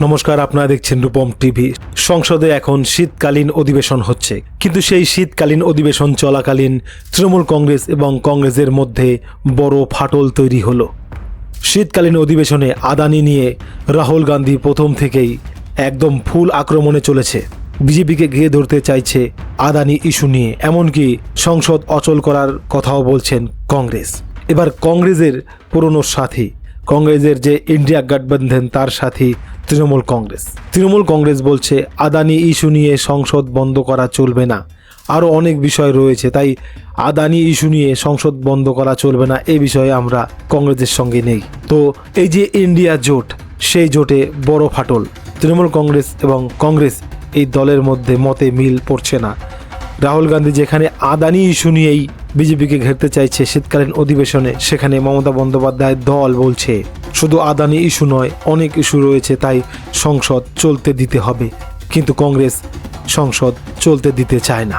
নমস্কার, আপনারা দেখছেন রূপম টিভি। সংসদে এখন শীতকালীন অধিবেশন হচ্ছে। কিন্তু সেই শীতকালীন অধিবেশন চলাকালীন তৃণমূল কংগ্রেস এবং কংগ্রেসের মধ্যে বড় ফাটল তৈরি হলো। শীতকালীন অধিবেশনে আদানি নিয়ে রাহুল গান্ধী প্রথম থেকেই একদম ফুল আক্রমণে চলেছে। বিজেপিকে ঘিরে ধরতে চাইছে আদানি ইস্যু নিয়ে। এমনকি সংসদ অচল করার কথাও বলছেন কংগ্রেস। এবার কংগ্রেসের পুরনো সাথী, কংগ্রেসের যে ইন্ডিয়া গঠবন্ধন তার সাথী তৃণমূল কংগ্রেস। তৃণমূল কংগ্রেস বলছে, আদানি ইস্যু নিয়ে সংসদ বন্ধ করা চলবে না। আরও অনেক বিষয় রয়েছে, তাই আদানি ইস্যু নিয়ে সংসদ বন্ধ করা চলবে না এই বিষয়ে আমরা কংগ্রেসের সঙ্গে নেই। তো এই যে ইন্ডিয়া জোট, সেই জোটে বড় ফাটল। তৃণমূল কংগ্রেস এবং কংগ্রেস এই দলের মধ্যে মতে মিল পড়ছে না। রাহুল গান্ধী যেখানে আদানি ইস্যু নিয়েই বিজেপিকে ঘেরতে চাইছে, শীতকালীন অধিবেশনে সেখানে মমতা বন্দ্যোপাধ্যায়ের দল বলছে শুধু আদানি ইস্যু নয়, অনেক ইস্যু রয়েছে, তাই সংসদ চলতে দিতে হবে। কিন্তু কংগ্রেস সংসদ চলতে দিতে চায় না।